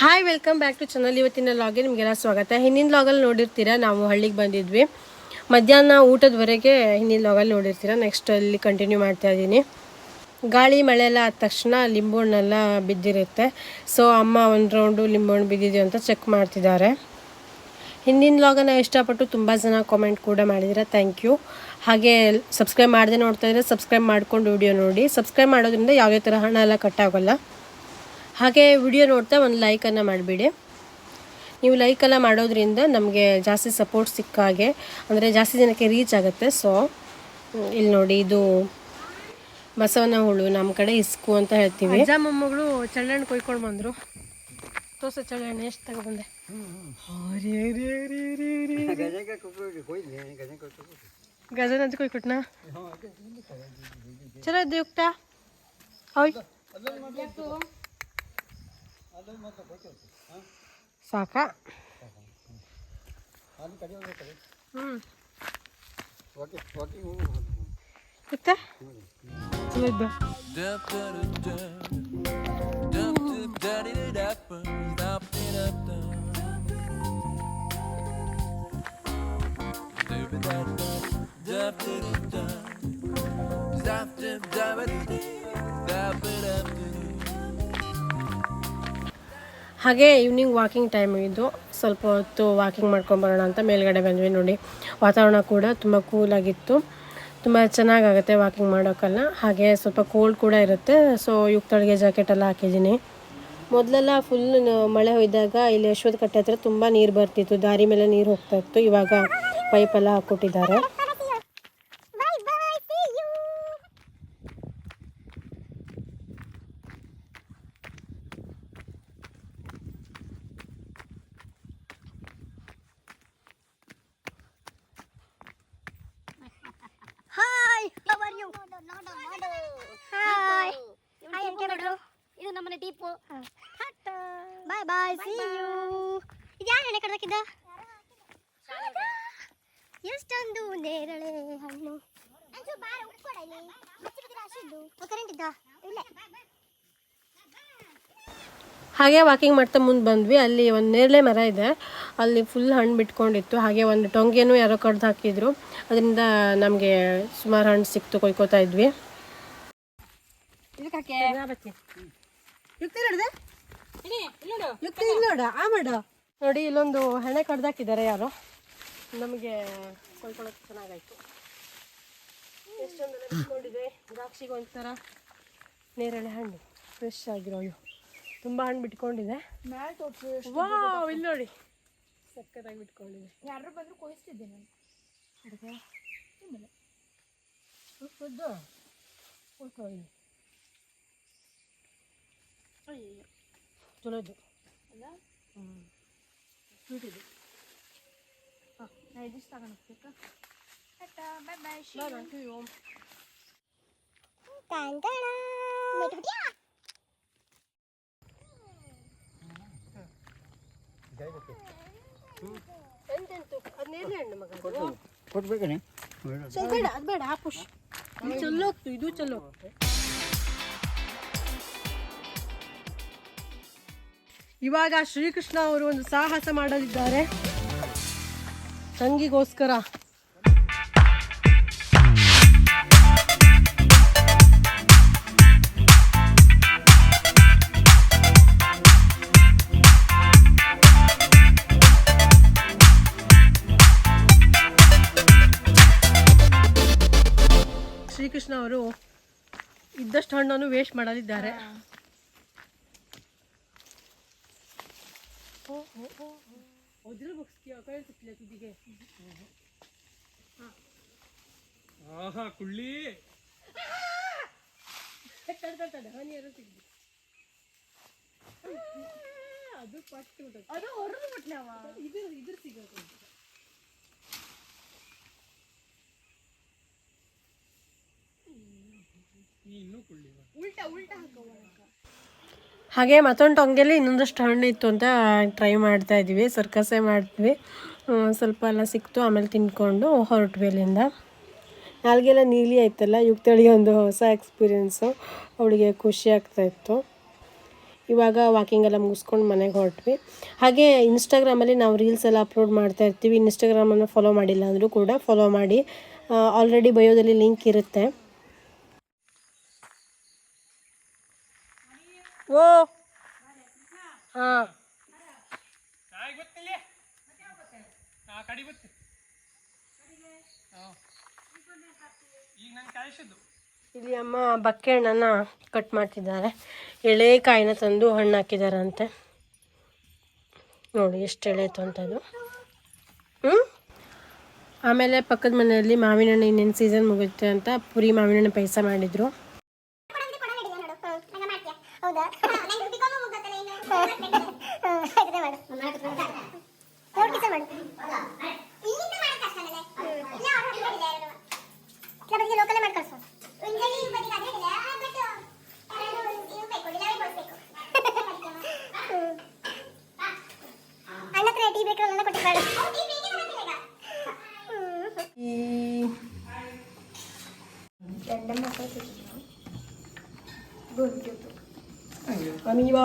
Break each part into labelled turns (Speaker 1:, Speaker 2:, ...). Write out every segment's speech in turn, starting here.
Speaker 1: Hi welcome back to channel ಇವತ್ತಿನ ಲಾಗೆ ನಿಮಗೆಲ್ಲ ಸ್ವಾಗತ. ಹಿಂದಿನ ಲಾಗಲ್ಲಿ ನೋಡಿರ್ತೀರಾ? ನಾವು ಹಳ್ಳಿಗೆ ಬಂದಿದ್ವಿ. ಮಧ್ಯಾಹ್ನ ಊಟದವರೆಗೆ ಹಿಂದಿನ ಲಾಗಲ್ಲಿ ನೋಡಿರ್ತೀರ? ನೆಕ್ಸ್ಟ್ ಅಲ್ಲಿ ಕಂಟಿನ್ಯೂ ಮಾಡ್ತಾ ಇದ್ದೀನಿ. ಗಾಳಿ, ಮಳೆ ಎಲ್ಲ ಆದ ತಕ್ಷಣ ಲಿಂಬು ಹಣ್ಣೆಲ್ಲ ಬಿದ್ದಿರುತ್ತೆ. ಸೊ ಅಮ್ಮ ಒಂದು ರೌಂಡು ಲಿಂಬು ಹಣ್ಣು ಬಿದ್ದಿದೆಯೋ ಅಂತ ಚೆಕ್ ಮಾಡ್ತಿದ್ದಾರೆ. ಹಿಂದಿನ ಲಾಗನ್ನು ಇಷ್ಟಪಟ್ಟು ತುಂಬ ಜನ ಕಾಮೆಂಟ್ ಕೂಡ ಮಾಡಿದ್ದೀರಾ ಥ್ಯಾಂಕ್ ಯು ಹಾಗೆ ಸಬ್ಸ್ಕ್ರೈಬ್ ಮಾಡದೆ ನೋಡ್ತಾ ಇದ್ರೆ ಸಬ್ಸ್ಕ್ರೈಬ್ ಮಾಡ್ಕೊಂಡು ವಿಡಿಯೋ ನೋಡಿ. ಸಬ್ಸ್ಕ್ರೈಬ್ ಮಾಡೋದ್ರಿಂದ ಯಾವುದೇ ಥರ ಹಣ ಎಲ್ಲ ಕಟ್ಟಾಗೋಲ್ಲ ಹಾಗೆ ವಿಡಿಯೋ ನೋಡ್ತಾ ಒಂದು ಲೈಕನ್ನು ಮಾಡಿಬಿಡಿ. ನೀವು ಲೈಕೆಲ್ಲ ಮಾಡೋದ್ರಿಂದ ನಮಗೆ ಜಾಸ್ತಿ ಸಪೋರ್ಟ್ ಸಿಕ್ಕ ಹಾಗೆ ಅಂದರೆ ಜಾಸ್ತಿ ಜನಕ್ಕೆ ರೀಚ್ ಆಗುತ್ತೆ. ಸೊ ಇಲ್ಲಿ ನೋಡಿ ಇದು ಬಸವನ ಹುಳು ನಮ್ಮ ಕಡೆ ಇಸ್ಕು ಅಂತ ಹೇಳ್ತೀವಿ. ಅಜ್ಜ ಮೊಮ್ಮಗಳು ಚಳ್ಳಣ್ಣು ಕೊಯ್ಕೊಂಡು ಬಂದರು. ತೋರ್ಸ ಚಳ್ಳಣ್ಣು ಎಷ್ಟು ತಗೊಬಂದೆ ಗಜನ ಅಂತ ಕೊಯ್ಕೊಟ್ನಾ? ಚಲೋ ಯುಕ್ತ ಹೋಯ್. ಸಾಕ ಹ್ಞೂ ಯುಕ್ತ ಚಲೋ ಇದ್ದು ಹಾಗೆ ಈವ್ನಿಂಗ್ ವಾಕಿಂಗ್ ಟೈಮ್ ಇದು. ಸ್ವಲ್ಪ ಹೊತ್ತು ವಾಕಿಂಗ್ ಮಾಡ್ಕೊಂಬರೋಣ ಅಂತ ಮೇಲ್ಗಡೆ ಬಂದ್ವಿ ನೋಡಿ. ವಾತಾವರಣ ಕೂಡ ತುಂಬ ಕೂಲಾಗಿತ್ತು ತುಂಬ ಚೆನ್ನಾಗಾಗುತ್ತೆ ವಾಕಿಂಗ್ ಮಾಡೋಕ್ಕಲ್ಲ ಹಾಗೆ ಸ್ವಲ್ಪ ಕೋಲ್ಡ್ ಕೂಡ ಇರುತ್ತೆ. ಸೊ ಯುಕ್ತಳಿಗೆ ಜಾಕೆಟ್ ಎಲ್ಲ ಹಾಕಿದ್ದೀನಿ. ಮೊದಲೆಲ್ಲ ಫುಲ್ ಮಳೆ ಹೊಯ್ದಾಗ ಇಲ್ಲಿ ಯಶೋಧ ಕಟ್ಟೆ ಹತ್ರ ತುಂಬ ನೀರು ಬರ್ತಿತ್ತು. ದಾರಿ ಮೇಲೆ ನೀರು ಹೋಗ್ತಾ ಇತ್ತು. ಇವಾಗ ಪೈಪೆಲ್ಲ ಹಾಕ್ಕೊಟ್ಟಿದ್ದಾರೆ
Speaker 2: hi how are you hi hi ಅಂತ ಬಿಡು ಇದು ನಮ್ಮನೆ Tipu. Bye bye see you ಇದು ಯಾರು ಎಣ್ಣೆ ಕಡ್ದಾಕಿದ್ದ? ಎಷ್ಟೊಂದು ನೇರಳೆ ಹಣ್ಣು. ಕರೆಂಟ್ ಇದ್ದ? ಇಲ್ಲ.
Speaker 1: ಹಾಗೆ ವಾಕಿಂಗ್ ಮಾಡ್ತಾ ಮುಂದೆ ಬಂದ್ವಿ. ಅಲ್ಲಿ ಒಂದು ನೇರಳೆ ಮರ ಇದೆ. ಅಲ್ಲಿ ಫುಲ್ ಹಣ್ಣು ಬಿಟ್ಕೊಂಡಿತ್ತು. ಹಾಗೆ ಒಂದು ಟೊಂಗೆನೂ ಯಾರೋ ಕಡ್ದು ಹಾಕಿದ್ರು ಅದರಿಂದ ನಮಗೆ ಸುಮಾರು ಹಣ್ಣು ಸಿಕ್ತು ಕೊಯ್ಕೋತಾ ಇದ್ವಿ. ನೋಡ. ಆ ಮಾಡ. ನೋಡಿ ಇಲ್ಲೊಂದು ಹೆಣೆ ಕಡ್ದಾಕಿದ್ದಾರೆ ಯಾರು. ನಮಗೆ ಕೊಯ್ಕೊಳ್ಳೋಕೆ ಚೆನ್ನಾಗಾಯ್ತು. ಎಷ್ಟೊಂದು ಬಿಟ್ಕೊಂಡಿದೆ ದ್ರಾಕ್ಷಿಗೆ ಒಂಥರ ನೇರಳೆ ಹಣ್ಣು ಫ್ರೆಶ್ ಆಗಿರೋ ತುಂಬಾ ಹಣ್ಣು ಬಿಟ್ಕೊಂಡಿದೆ. ವಾವ್ ಇಲ್ಲಿ ನೋಡಿ. ಸಕ್ಕತ್ತಾಗಿ ಬಿಟ್ಕೊಂಡಿದೆ.
Speaker 3: ಯಾರು ಬಂದ್ರು ಕೊಯಿಸ್ತಿದ್ದೆ ನಾನು.
Speaker 1: ಅಡುಗೆ? ಚಲೋ ಇದು ಹ್ಞೂ ಸ್ವೀಟ್ ಇದು
Speaker 3: ನಾ ಇದಿಷ್ಟು ತಗೊಂಡು ಹೋಗ್ಬೇಕಾ ಬಾಯ್ ಬಾಯ್
Speaker 1: ಬಾರ ಅಯ್ಯೋ ಎಂತೆಂತು? ಅದು ನೇರಳೆ ಹಣ್ಣು ಮಗ? ಅದು.
Speaker 4: ಕೊಡ್ಬೇಕನೆ
Speaker 1: ಸ್ವಲ್ಪ ಬೇಡ ಅದು ಬೇಡ ಆ ಪುಷ್. ಇದು ಚಲೋ ಇವಾಗ ಶ್ರೀಕೃಷ್ಣ ಅವರು ಒಂದು ಸಾಹಸ ಮಾಡಲಿದ್ದಾರೆ. ತಂಗಿಗೋಸ್ಕರ. ಶ್ರೀಕೃಷ್ಣ ಅವರು ಇದ್ದಷ್ಟು ಹಣ್ಣನ್ನು ವೇಸ್ಟ್ ಮಾಡಲಿದ್ದಾರೆ.
Speaker 4: ಆಹಾ ಕುಳ್ಳಿ
Speaker 1: ಅದು ಪಟ್ಟು
Speaker 3: ಅದು ಹೊರದು ಬಿಟ್ನವ
Speaker 1: ಇದ್ರ ಇದ್ರ ಸಿಗೋದು
Speaker 4: ಇನ್ನೂ ಕುಳ್ಳಿ
Speaker 3: ಉಲ್ಟಾ ಉಲ್ಟಾ ಹಾಕೋ
Speaker 1: ಹಾಗೆ ಮತ್ತೊಂದು ಟೊಂಗೆಲಿ ಇನ್ನೊಂದಷ್ಟು ಹಣ್ಣು ಇತ್ತು ಅಂತ ಟ್ರೈ ಮಾಡ್ತಾ ಇದ್ವಿ ಸರ್ಕಸೇ ಮಾಡ್ತೀವಿ. ಸ್ವಲ್ಪ ಎಲ್ಲ ಸಿಕ್ತು, ಆಮೇಲೆ ತಿನ್ಕೊಂಡು ಹೊರಟ್ವಿ ಅಲ್ಲಿಂದ. ನಾಲ್ಗೆಲ್ಲ ನೀಲಿ ಆಯ್ತಲ್ಲ, ಯುಕ್ತಳಿಗೆ ಒಂದು ಹೊಸ ಎಕ್ಸ್ಪೀರಿಯೆನ್ಸು ಅವಳಿಗೆ ಖುಷಿ ಆಗ್ತಾ ಇತ್ತು. ಇವಾಗ ವಾಕಿಂಗ್ ಎಲ್ಲ ಮುಗಿಸ್ಕೊಂಡು ಮನೆಗೆ ಹೊರಟ್ವಿ. ಹಾಗೆ ಇನ್ಸ್ಟಾಗ್ರಾಮಲ್ಲಿ ನಾವು ರೀಲ್ಸ್ ಎಲ್ಲ ಅಪ್ಲೋಡ್ ಮಾಡ್ತಾ ಇರ್ತೀವಿ. ಇನ್ಸ್ಟಾಗ್ರಾಮನ್ನು ಫಾಲೋ ಮಾಡಿಲ್ಲ ಅಂದರೂ ಕೂಡ ಫಾಲೋ ಮಾಡಿ. ಆಲ್ರೆಡಿ ಬಯೋದಲ್ಲಿ ಲಿಂಕ್ ಇರುತ್ತೆ. ಓ. ಹಾಂ. ಇಲ್ಲಿ ಅಮ್ಮ ಬಕ್ಕೆ ಹಣ್ಣನ್ನು ಕಟ್ ಮಾಡ್ತಿದ್ದಾರೆ. ಎಳೆ ಕಾಯಿನ ತಂದು ಹಣ್ಣು ಹಾಕಿದಾರಂತೆ. ನೋಡಿ ಎಷ್ಟು ಎಳೆ ಅಂತ ಅದು. ಹ್ಞೂ ಆಮೇಲೆ ಪಕ್ಕದ ಮನೆಯಲ್ಲಿ ಮಾವಿನ ಹಣ್ಣು ಇನ್ನೇನು ಸೀಸನ್ ಮುಗುತ್ತೆ ಅಂತ ಪುರಿ ಮಾವಿನ ಹಣ್ಣು ಪಾಯಸ ಮಾಡಿದರು
Speaker 2: ಹೌದಾ ನಂಗೆ ರುಬ್ಬಿಕೊಂಡು ಮುಗ್ದತ್ತಲ್ಲ ಇನ್ನು. ಹಾಗಾದ್ರೆ ಮಾಡು. ನೋಡ್ ಕಿಸ ಮಾಡು. ಇಲ್ಲಿಂದ ಮಾಡಕ್ ಕಷ್ಟನಲ್ಲ? ಇಲ್ಲ, ಅವ್ರು ಹೇಳಿಲ್ಲ ಯಾರು. ಇಲ್ಲ, ಬದಿಗೆ ಲೋಕಲ್ಲೇ ಮಾಡಿ ಕಳ್ಸು. ಉಂಜಳಿ ಬದಿಗೆ ಅದೇ ಇಲ್ಲ, but ಎರಡು ಇವು ಬೇಕು, ಡಿಲವರಿ ಕೊಡ್ಸ್ಬೇಕು. ಹ್ಮ್. ಅಣ್ಣ ಹತ್ರ ಟೀ ಬೇಕು ನನ್ನ ಕೊಟ್ಟಿದ್ದಾಳೆ
Speaker 1: ಈ ಅಮೀವಾ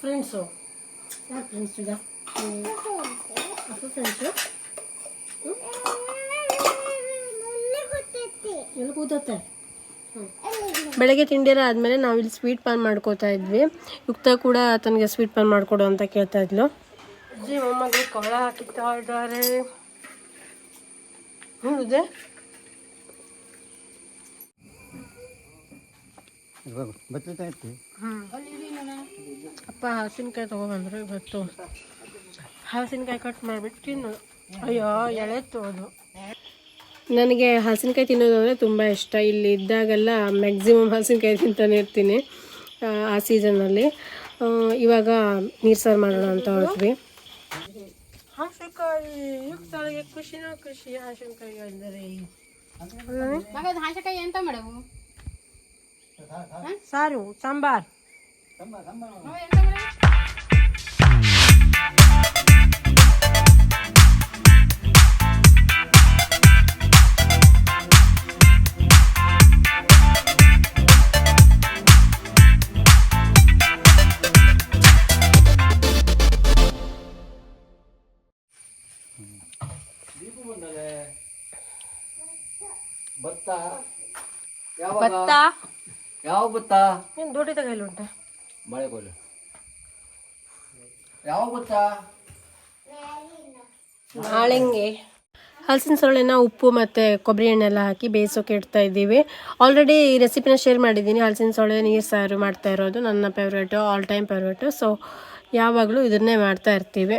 Speaker 1: ಫ್ರೆಂಡ್ಸು ಯಾರು ಫ್ರೆಂಡ್ಸ್ ಫ್ರೆಂಡ್ಸು ಕೂತತ್ತೆ ಬೆಳಗ್ಗೆ ತಿಂಡಿ ಎಲ್ಲ ಆದಮೇಲೆ ನಾವು ಸ್ವೀಟ್ ಪಾನ್ ಮಾಡ್ಕೋತಾ ಇದ್ವಿ. ಯುಕ್ತ ಕೂಡ ತನಗೆ ಸ್ವೀಟ್ ಪಾನ್ ಮಾಡಿಕೊಡು ಅಂತ ಕೇಳ್ತಾ ಇದ್ಲು. ಅಜ್ಜಿ ಮೊಮ್ಮಗಳು ಕೊಳ ಹಾಕಿತ್ತಾ ಇದ್ದಾರೆ.
Speaker 4: ನೋಡಿದೆ
Speaker 1: ಅಪ್ಪ ಹಸಿನಕಾಯಿ ತೊಗೊಬಂದ್ರು ಇವತ್ತು. ಹಸಿನಕಾಯಿ ಕಟ್ ಮಾಡಿಬಿಟ್ಟು ತಿನ್ನು. ಅಯ್ಯೋ ಎಳೆತ್ತು ಅದು ನನಗೆ ಹಸಿನಕಾಯಿ ತಿನ್ನೋದು ಅಂದರೆ ತುಂಬ ಇಷ್ಟ. ಇಲ್ಲಿ ಇದ್ದಾಗೆಲ್ಲ ಮ್ಯಾಕ್ಸಿಮಮ್ ಹಸಿನಕಾಯಿ ತಿಂತಾನೆ ಇರ್ತೀನಿ ಆ, ಆ ಸೀಸನ್ನಲ್ಲಿ ಇವಾಗ ನೀರು ಸಾರು ಮಾಡೋಣ ಅಂತ ಹೊರಟ್ವಿ. ಹಸಿನಕಾಯಿ ಯುಕ್ತಳಿಗೆ ಖುಷಿನೋ ಖುಷಿ ಹಸಿನಕಾಯಿ ಅಂದರೆ
Speaker 3: ಹಾಸಕಾಯಿ ಎಂತ ಮಾಡವು
Speaker 1: ಸಾರು ಸಾಂಬಾರ್
Speaker 5: ಭತ್ತ
Speaker 1: ಭತ್ತ
Speaker 5: ಯಾವ ಭತ್ತ
Speaker 1: ಏನು ದೊಡ್ಡ ತಗೈಲಿ ಉಂಟಾ.
Speaker 5: ಮಳೆ ಕೊಯ್ಲು ಯಾವ ಭತ್ತ
Speaker 1: ನಾಳೆಂಗೆ. ಹಲಸಿನ ಸೊಳ್ಳೆನ ಉಪ್ಪು ಮತ್ತು ಕೊಬ್ಬರಿ ಎಣ್ಣೆಲ್ಲ ಹಾಕಿ ಬೇಯಿಸೋಕೆ ಇಡ್ತಾ ಇದ್ದೀವಿ. ಆಲ್ರೆಡಿ ಈ ರೆಸಿಪಿನ ಶೇರ್ ಮಾಡಿದ್ದೀನಿ. ಹಲಸಿನ ಸೊಳ್ಳೆ ನೀರು ಸಾರು ಮಾಡ್ತಾ ಇರೋದು ನನ್ನ favourite all time favourite so ಯಾವಾಗಲೂ ಇದನ್ನೇ ಮಾಡ್ತಾ ಇರ್ತೀವಿ.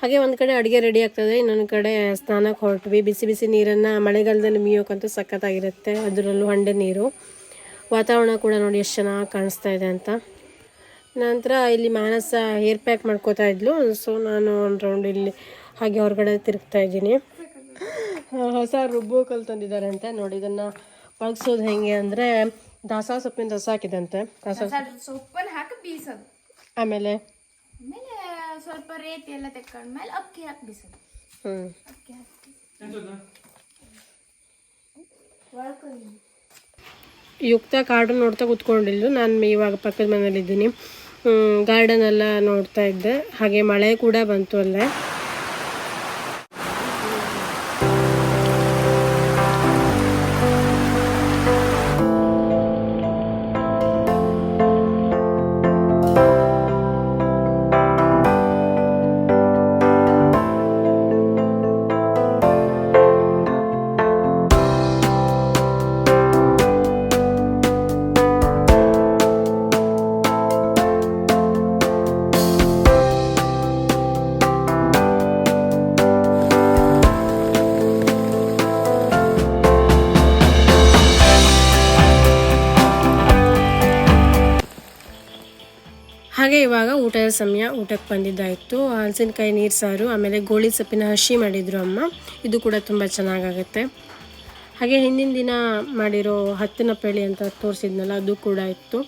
Speaker 1: ಹಾಗೆ ಒಂದು ಕಡೆ ಅಡುಗೆ ರೆಡಿ ಆಗ್ತದೆ ಇನ್ನೊಂದು ಕಡೆ ಸ್ನಾನಕ್ಕೆ ಹೊರಟ್ವಿ. ಬಿಸಿ ಬಿಸಿ ನೀರನ್ನು ಮಳೆಗಾಲದಲ್ಲಿ ಮೀಯೋಕ್ಕಂತೂ ಸಖತ್ತಾಗಿರುತ್ತೆ ಅದರಲ್ಲೂ ಹಂಡೆ ನೀರು. ವಾತಾವರಣ ಕೂಡ ನೋಡಿ ಎಷ್ಟು ಚೆನ್ನಾಗಿ ಕಾಣಿಸ್ತಾ ಇದೆ ಅಂತ. ನಂತರ ಇಲ್ಲಿ ಮಾನಸ ಹೇರ್ ಪ್ಯಾಕ್ ಮಾಡ್ಕೋತಾ ಇದ್ಲು. ಸೊ ನಾನು ಒಂದು ರೌಂಡ್ ಇಲ್ಲಿ ಹಾಗೆ ಹೊರಗಡೆ ತಿರುಗ್ತಾ ಇದ್ದೀನಿ. ಹೊಸ ರುಬ್ಬೋ ಕಲ್ ತಂದಿದ್ದಾರೆ ಅಂತ ನೋಡಿ ಇದನ್ನು ಪಳಗ್ಸೋದು ಹೆಂಗೆ ಅಂದರೆ ದಾಸ ಸೊಪ್ಪಿನ ರಸ ಹಾಕಿದಂತೆ. ದಾಸ
Speaker 3: ಸೊಪ್ಪನ್ನು ಹಾಕಿ ಬೀಸೋದು
Speaker 1: ಆಮೇಲೆ
Speaker 3: ಆಮೇಲೆ ಸ್ವಲ್ಪ ರೇತಿ ಎಲ್ಲ ತೆಕ್ಕೊಂಡ್ಮೇಲೆ ಅಕ್ಕಿ ಹಾಕಿ ಬೀಸೋದು
Speaker 1: ಹ್ಞೂ
Speaker 3: ಅಕ್ಕಿ ಹಾಕಿ.
Speaker 1: ಯುಕ್ತ ಗಾರ್ಡನ್ ನೋಡ್ತಾ ಕೂತ್ಕೊಂಡಿದ್ದು ನಾನು ಇವಾಗ ಪಕ್ಕದ ಮನೇಲಿದ್ದೀನಿ ಗಾರ್ಡನ್ ಎಲ್ಲ ನೋಡ್ತಾ ಇದ್ದೆ. ಹಾಗೆ ಮಳೆ ಕೂಡ ಬಂತು ಅಲ್ಲೇ. ಇವಾಗ ಊಟದ ಸಮಯ ಊಟಕ್ಕೆ ಬಂದಿದ್ದಾಯಿತು. ಹಲಸಿನಕಾಯಿ ನೀರು ಸಾರು, ಆಮೇಲೆ ಗೋಳಿ ಸೊಪ್ಪಿನ ಹಸಿ ಮಾಡಿದರು ಅಮ್ಮ. ಇದು ಕೂಡ ತುಂಬ ಚೆನ್ನಾಗಾಗುತ್ತೆ. ಹಾಗೆ ಹಿಂದಿನ ದಿನ ಮಾಡಿರೋ ಹತ್ತಿನ ಪೇಳಿ ಅಂತ ತೋರಿಸಿದ್ನಲ್ಲ, ಅದು ಕೂಡ ಇತ್ತು.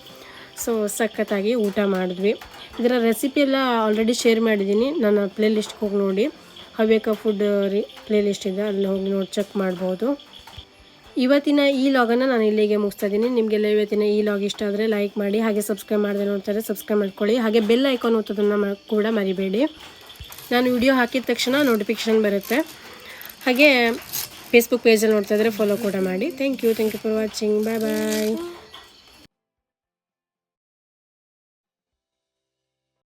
Speaker 1: ಸೊ ಸಖತ್ತಾಗಿ ಊಟ ಮಾಡಿದ್ವಿ. ಇದರ ರೆಸಿಪಿ ಎಲ್ಲ ಆಲ್ರೆಡಿ ಶೇರ್ ಮಾಡಿದ್ದೀನಿ. ನನ್ನ ಪ್ಲೇಲಿಸ್ಟ್ಗೆ ಹೋಗಿ ನೋಡಿ. ಹವ್ಯಕ ಫುಡ್ ರೀ ಪ್ಲೇ ಲಿಸ್ಟ್ ಇದೆ. ಅಲ್ಲಿ ಹೋಗಿ ನೋಡಿ ಚೆಕ್ ಮಾಡ್ಬೋದು. ಇವತ್ತಿನ ಈ ಲಾಗನ್ನು ನಾನು ಇಲ್ಲಿಗೆ ಮುಗಿಸ್ತಾ ಇದ್ದೀನಿ. ನಿಮಗೆಲ್ಲ ಇವತ್ತಿನ ಈ ಲಾಗ್ ಇಷ್ಟ ಆದರೆ ಲೈಕ್ ಮಾಡಿ, ಹಾಗೆ ಸಬ್ಸ್ಕ್ರೈಬ್ ಮಾಡಿದೆ ನೋಡ್ತಾರೆ ಸಬ್ಸ್ಕ್ರೈಬ್ ಮಾಡ್ಕೊಳ್ಳಿ. ಹಾಗೆ ಬೆಲ್ ಐಕಾನ್ ಓದೋದನ್ನು ಕೂಡ ಮರಿಬೇಡಿ. ನಾನು ವಿಡಿಯೋ ಹಾಕಿದ ತಕ್ಷಣ ನೋಟಿಫಿಕೇಷನ್ ಬರುತ್ತೆ. ಹಾಗೆ ಫೇಸ್ಬುಕ್ ಪೇಜಲ್ಲಿ ನೋಡ್ತಾ ಇದ್ದರೆ ಫಾಲೋ ಕೂಡ ಮಾಡಿ. Thank you thank you for watching bye bye